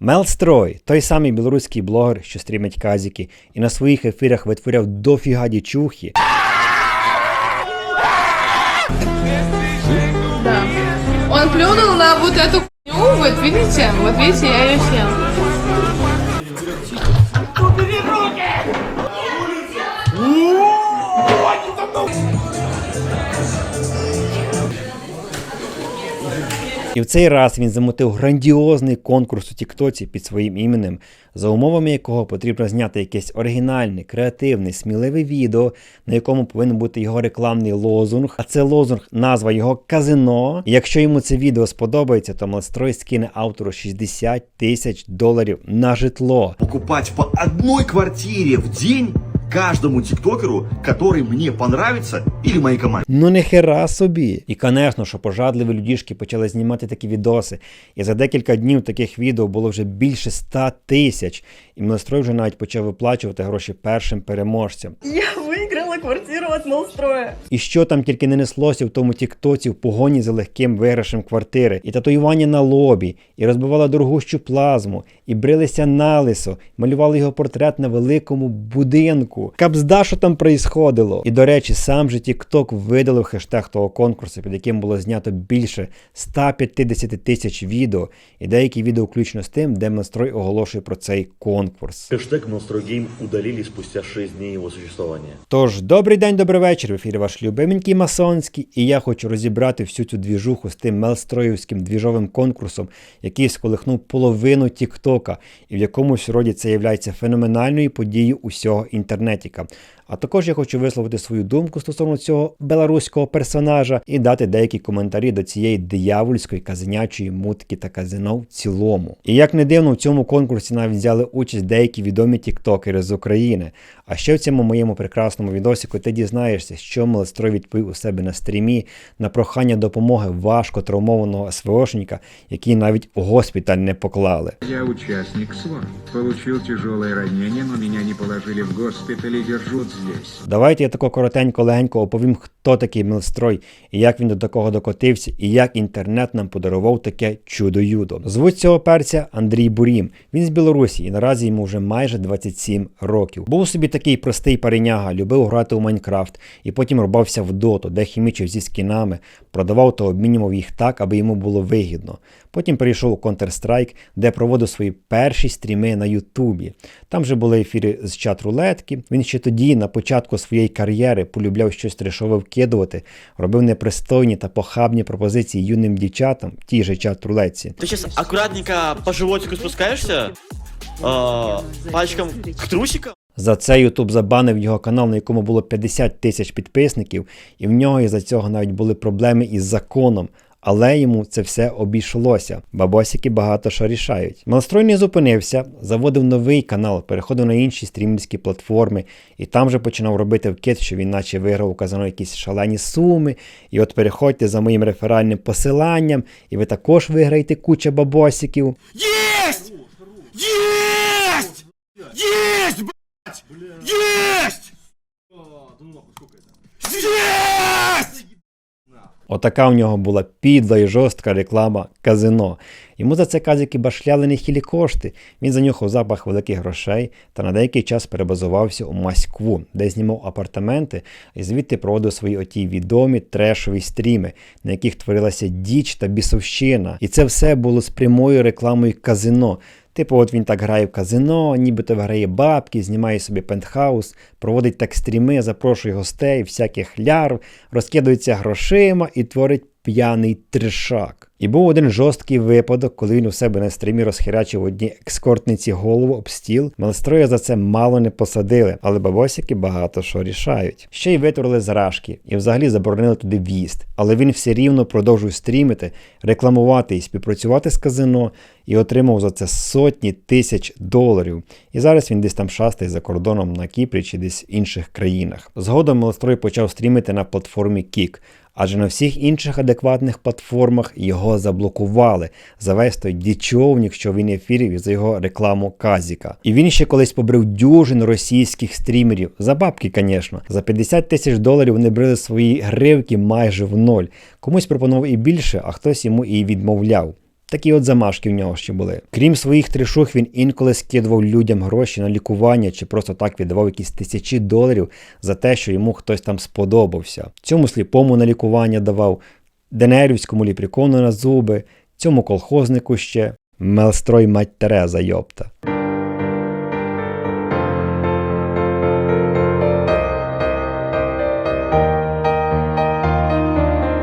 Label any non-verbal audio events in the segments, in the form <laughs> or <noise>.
Мелстрой, той самий білоруський блогер, що стрімить казіки, і на своїх ефірах витворяв дофіга дічухи. Он плюнул на вот эту хуйню, вот видите? Вот видите, я ее съел. І в цей раз він замотив грандіозний конкурс у Тіктоці під своїм іменем, за умовами якого потрібно зняти якесь оригінальне, креативне, сміливе відео, на якому повинен бути його рекламний лозунг. А це лозунг, назва його казино. І якщо йому це відео сподобається, то Малстрой скине автору 60 тисяч доларів на житло. покупать по одной квартире в день каждому тіктокеру, который мені понравится или моїй команді. Ну не хера собі. І, звісно, що пожадливі людішки почали знімати такі відоси. І за декілька днів таких відео було вже більше 100 тисяч. І Мелстрой вже навіть почав виплачувати гроші першим переможцям. Я выиграла квартиру от Молстроя. І що там тільки не неслося в тому тіктоці в погоні за легким виграшем квартири, і татуювання на лобі, і розбивала дорогущу плазму, і брилися на лисо, малювали його портрет на великому будинку. Кабзда, що там проїсходило. І до речі, сам же Тікток видалив хештег того конкурсу, під яким було знято більше 150 тисяч відео, і деякі відео включно з тим, де Менстрой оголошує про цей конкурс. Хэштег Монстрогейм удалили спустя 6 дней его существования. Тож, добрий день, добрий вечір. В ефірі ваш любименький масонський, і я хочу розібрати всю цю двіжуху з тим мелстроївським двіжовим конкурсом, який сколихнув половину Тіктока, і в якомусь роді це є феноменальною подією усього інтернетіка. А також я хочу висловити свою думку стосовно цього белоруського персонажа і дати деякі коментарі до цієї диявольської казанячої мутки та казино в цілому. І як не дивно, в цьому конкурсі навіть взяли участь деякі відомі тіктокери з України. А ще в цьому моєму прекрасному відосіку ти дізнаєшся, що Мелестрой відповів у себе на стрімі на прохання допомоги важко травмованого СВОшника, який навіть у госпіталь не поклали. Я участник СВО. Получил тяжелое ранение, но меня не положили в держат здесь. Давайте я тако коротенько легенько оповім, хто такий Мелстрой, і як він до такого докотився, і як інтернет нам подарував таке чудо-юдо. Звуть цього перця Андрій Бурім. Він з Білорусі і наразі йому вже майже 27 років. Був собі такий простий пареняга, любив грати у Майнкрафт і потім рубався в доту, де хімічив зі скінами, продавав та обмінював їх так, аби йому було вигідно. Потім перейшов у Counter-Strike, де проводив свої перші стріми на Ютубі. Там же були ефіри з чат-рулетки. Він ще тоді, на початку своєї кар'єри, полюбляв щось трешове вкидувати, робив непристойні та похабні пропозиції юним дівчатам в тій же чат-рулетці. Ты сейчас аккуратненько по животику спускаешься, а, к трусикам, За це Ютуб забанив його канал, на якому було 50 тисяч підписників, і в нього із-за цього навіть були проблеми із законом. Але йому це все обійшлося. Бабосики багато що рішають. Малстрой не зупинився, заводив новий канал, переходив на інші стрімерські платформи, і там же починав робити вкид, що він наче виграв у казано якісь шалені суми. І от переходьте за моїм реферальним посиланням, і ви також виграєте куча бабосиків. Есть! Есть! Есть, блядь! Есть! Есть! Отака в нього була підла і жорстка реклама казино. Йому за це казики башляли нехілі кошти. Він занюхав запах великих грошей та на деякий час перебазувався у Москву, де знімав апартаменти і звідти проводив свої оті відомі трешові стріми, на яких творилася діч та бісовщина. І це все було з прямою рекламою казино. Типу, от він так грає в казино, нібито виграє бабки, знімає собі пентхаус, проводить так стріми, запрошує гостей, всяких лярв, розкидується грошима і творить п'яний трешак. І був один жорсткий випадок, коли він у себе на стрімі розхерачив одній екскортниці голову об стіл. Малстроя за це мало не посадили, але бабосики багато що рішають. Ще й витворили зражки і взагалі заборонили туди в'їзд. Але він все рівно продовжує стрімити, рекламувати і співпрацювати з казино, і отримав за це сотні тисяч доларів. І зараз він десь там шастає за кордоном на Кіпрі чи десь інших країнах. Згодом Малстрой почав стрімити на платформі Kik. Адже на всіх інших адекватних платформах його заблокували за весь той дічовник, що він ефірів і за його рекламу Казіка. І він ще колись побрив дюжин російських стрімерів. За бабки, звісно. За 50 тисяч доларів вони брили свої гривки майже в ноль. Комусь пропонував і більше, а хтось йому і відмовляв. Такі от замашки в нього ще були. Крім своїх тришух, він інколи скидував людям гроші на лікування чи просто так віддавав якісь тисячі доларів за те, що йому хтось там сподобався. Цьому сліпому на лікування давав, Денерівському ліпрікону на зуби, цьому колхознику ще. Мелстрой мать Тереза, йопта.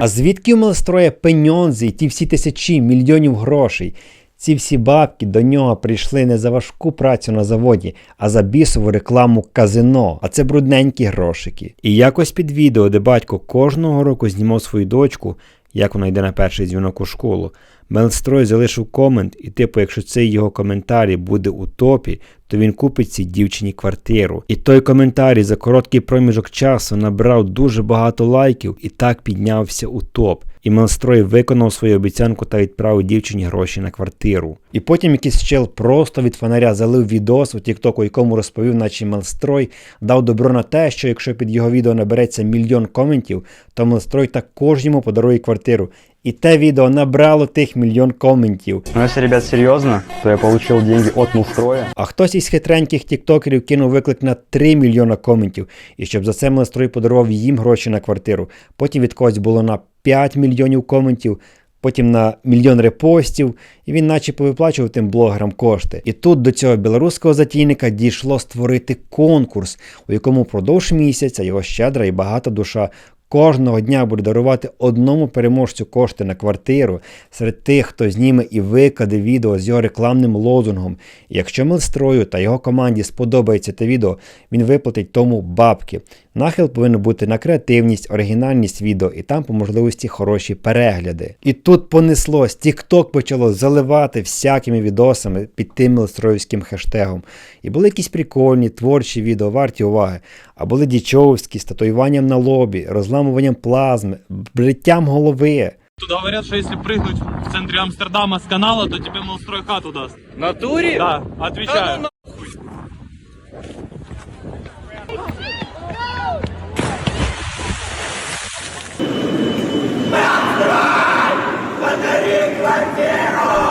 А звідки у Малестроя пеньонзи і ті всі тисячі мільйонів грошей? Ці всі бабки до нього прийшли не за важку працю на заводі, а за бісову рекламу казино. А це брудненькі грошики. І якось під відео, де батько кожного року знімав свою дочку, як вона йде на перший дзвінок у школу. Мелстрой залишив комент, і типу, якщо цей його коментарій буде у топі, то він купить цій дівчині квартиру. І той коментарій за короткий проміжок часу набрав дуже багато лайків і так піднявся у топ. І Мелстрой виконав свою обіцянку та відправив дівчині гроші на квартиру. І потім якийсь чел просто від фонаря залив відос у Тіктоку, якому розповів, наче Мелстрой дав добро на те, що якщо під його відео набереться мільйон коментів, то Мелстрой також йому подарує квартиру. І те відео набрало тих мільйон коментів. Но если, ребят, серьезно, то я получил деньги от Мулстроя. А хтось із хитреньких тіктокерів кинув виклик на 3 мільйона коментів, і щоб за це Мелстрой подарував їм гроші на квартиру. Потім від когось було на 5 мільйонів коментів, потім на мільйон репостів, і він наче повиплачував тим блогерам кошти. І тут до цього білоруського затійника дійшло створити конкурс, у якому впродовж місяця його щедра і багата душа кожного дня буде дарувати одному переможцю кошти на квартиру серед тих, хто зніме і викладе відео з його рекламним лозунгом. І якщо Милстрою та його команді сподобається те відео, він виплатить тому бабки. Нахил повинен бути на креативність, оригінальність відео і там по можливості хороші перегляди. І тут понеслось, TikTok почало заливати всякими відосами під тим мелстроївським хештегом. І були якісь прикольні, творчі відео, варті уваги. А були дічовські з татуюванням на лобі, розламуванням плазми, бриттям голови. Тут говорят, что если прыгнуть в центре Амстердама с канала, то тебе Молстрой хату даст. Натуре? Да, отвечаю.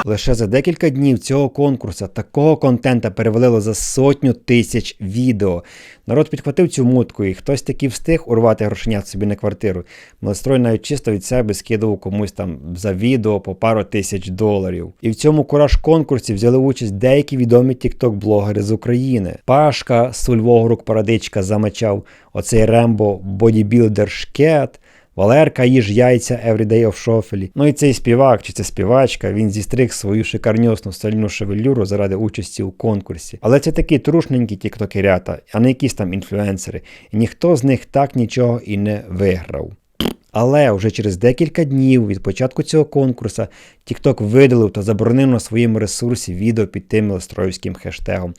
Лише за декілька днів цього конкурсу такого контента перевалило за сотню тисяч відео. Народ підхватив цю мутку, і хтось таки встиг урвати грошенят собі на квартиру. Мелстрой навіть чисто від себе скидував комусь там за відео по пару тисяч доларів. І в цьому кураж конкурсі взяли участь деякі відомі тікток-блогери з України. Пашка Сульвогрук Парадичка замачав, оцей Рембо бодібілдер Шкет. Валерка їж яйця Everyday of Шофелі. Ну і цей співак чи це співачка, він зістриг свою шикарньосну стальну шевелюру заради участі у конкурсі. Але це такі трушненькі тіктокерята, а не якісь там інфлюенсери. І ніхто з них так нічого і не виграв. Але вже через декілька днів від початку цього конкурсу TikTok видалив та заборонив на своєму ресурсі відео під тим елстроївським хештегом.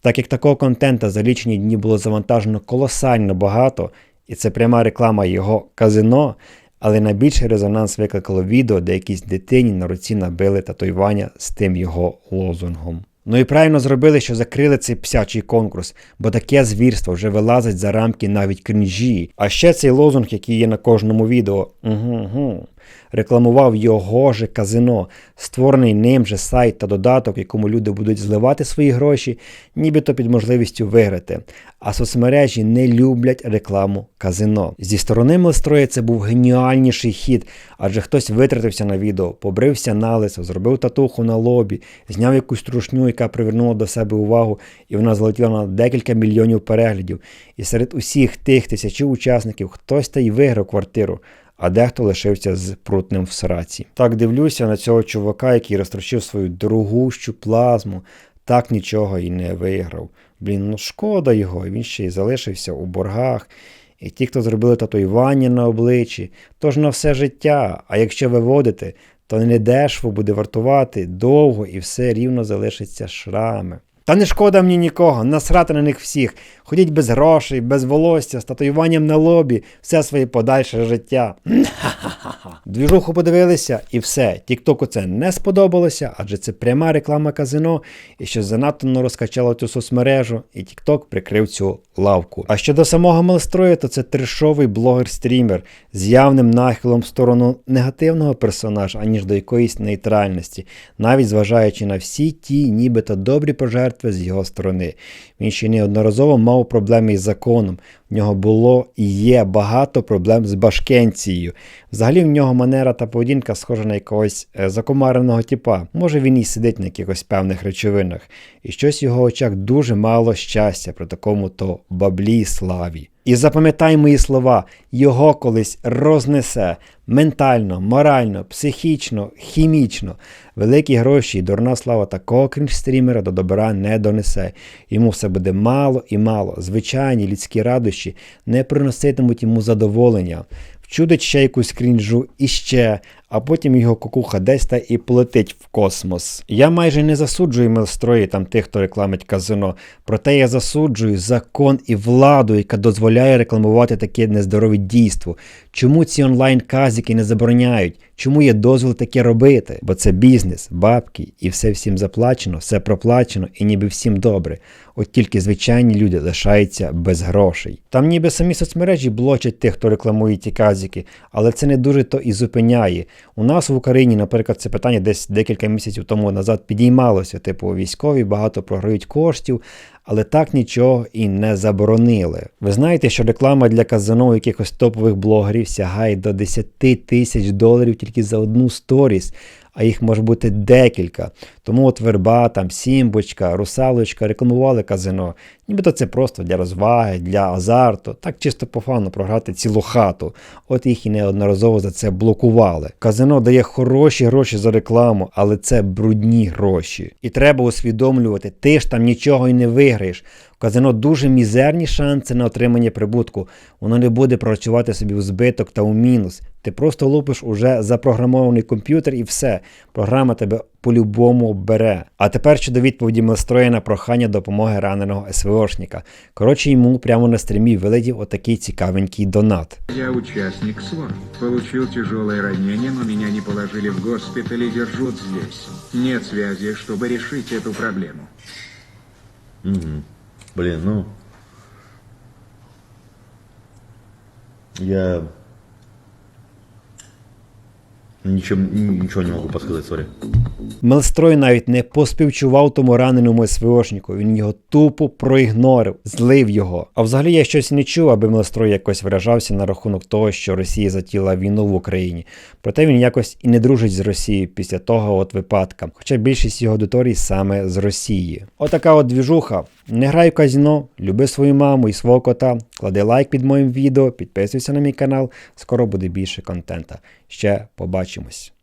Так як такого контента за лічені дні було завантажено колосально багато, і це пряма реклама його казино, але найбільший резонанс викликало відео, де якійсь дитині на руці набили татуювання з тим його лозунгом. Ну і правильно зробили, що закрили цей псячий конкурс, бо таке звірство вже вилазить за рамки навіть крінжі. А ще цей лозунг, який є на кожному відео, угу, угу, рекламував його же казино, створений ним же сайт та додаток, якому люди будуть зливати свої гроші, нібито під можливістю виграти. А соцмережі не люблять рекламу казино. Зі сторони Мелстроя це був геніальніший хід, адже хтось витратився на відео, побрився на лисо, зробив татуху на лобі, зняв якусь трушню, яка привернула до себе увагу, і вона злетіла на декілька мільйонів переглядів. І серед усіх тих тисячі учасників хтось та й виграв квартиру. А дехто лишився з прутним в сраці. Так дивлюся на цього чувака, який розтрощив свою дорогущу плазму, так нічого і не виграв. Блін, ну шкода його, він ще й залишився у боргах. І ті, хто зробили татуювання на обличчі, то ж на все життя. А якщо виводити, то не дешево буде вартувати довго і все рівно залишиться шрами. Та не шкода мені нікого, насрати на них всіх. Ходіть без грошей, без волосся, з татуюванням на лобі, все своє подальше життя. <laughs> Двіжуху подивилися і все. Тіктоку це не сподобалося, адже це пряма реклама казино, і що занадто розкачало цю соцмережу, і Тікток прикрив цю лавку. А щодо самого Мелстрою, то це трешовий блогер-стрімер з явним нахилом в сторону негативного персонажа, аніж до якоїсь нейтральності, навіть зважаючи на всі ті, нібито добрі пожертви з його сторони. Він ще неодноразово мав проблеми із законом. В нього було і є багато проблем з башкенцією. Взагалі в нього манера та поведінка схожа на якогось е, закомареного типа. Може він і сидить на якихось певних речовинах. І щось в його очах дуже мало щастя при такому то баблі славі. І запам'ятай мої слова, його колись рознесе ментально, морально, психічно, хімічно. Великі гроші дурна слава такого крінж-стрімера до добра не донесе. Йому все буде мало і мало. Звичайні людські радощі не приноситимуть йому задоволення. Вчудить ще якусь крінжу і ще, а потім його кукуха десь та і полетить в космос. Я майже не засуджую милстрої там тих, хто рекламить казино. Проте я засуджую закон і владу, яка дозволяє рекламувати таке нездорове дійство. Чому ці онлайн-казики не забороняють? Чому є дозвіл таке робити? Бо це бізнес, бабки, і все всім заплачено, все проплачено, і ніби всім добре. От тільки звичайні люди лишаються без грошей. Там ніби самі соцмережі блочать тих, хто рекламує ті казики, але це не дуже то і зупиняє. У нас в Україні, наприклад, це питання десь декілька місяців тому назад підіймалося. Типу, військові багато програють коштів, але так нічого і не заборонили. Ви знаєте, що реклама для казино якихось топових блогерів сягає до 10 тисяч доларів тільки за одну сторіс. А їх може бути декілька. Тому от верба, там Сімбочка, Русалочка рекламували казино. Нібито це просто для розваги, для азарту, так чисто по фану програти цілу хату. От їх і неодноразово за це блокували. Казино дає хороші гроші за рекламу, але це брудні гроші. І треба усвідомлювати, ти ж там нічого і не виграєш. Казино дуже мізерні шанси на отримання прибутку. Воно не буде працювати собі в збиток та у мінус. Ти просто лупиш уже запрограмований комп'ютер і все. Програма тебе по-любому бере. А тепер щодо відповіді Мелстрої на прохання допомоги раненого СВОшника. Коротше, йому прямо на стрімі вилетів отакий цікавенький донат. Я участник СВО. Получил тяжелое ранение, но меня не положили в госпиталь и держат здесь. Нет связи, чтобы решить эту проблему. Блин, ну... Я... Ничего, ничего не могу подсказать, сори. Мелстрой навіть не поспівчував тому раненому СВОшнику, він його тупо проігнорив, злив його. А взагалі я щось не чув, аби Мелстрой якось виражався на рахунок того, що Росія затіла війну в Україні. Проте він якось і не дружить з Росією після того от випадка. Хоча більшість його аудиторії саме з Росії. Отака от двіжуха. Не грай в казіно, люби свою маму і свого кота, клади лайк під моїм відео, підписуйся на мій канал. Скоро буде більше контента. Ще побачимось.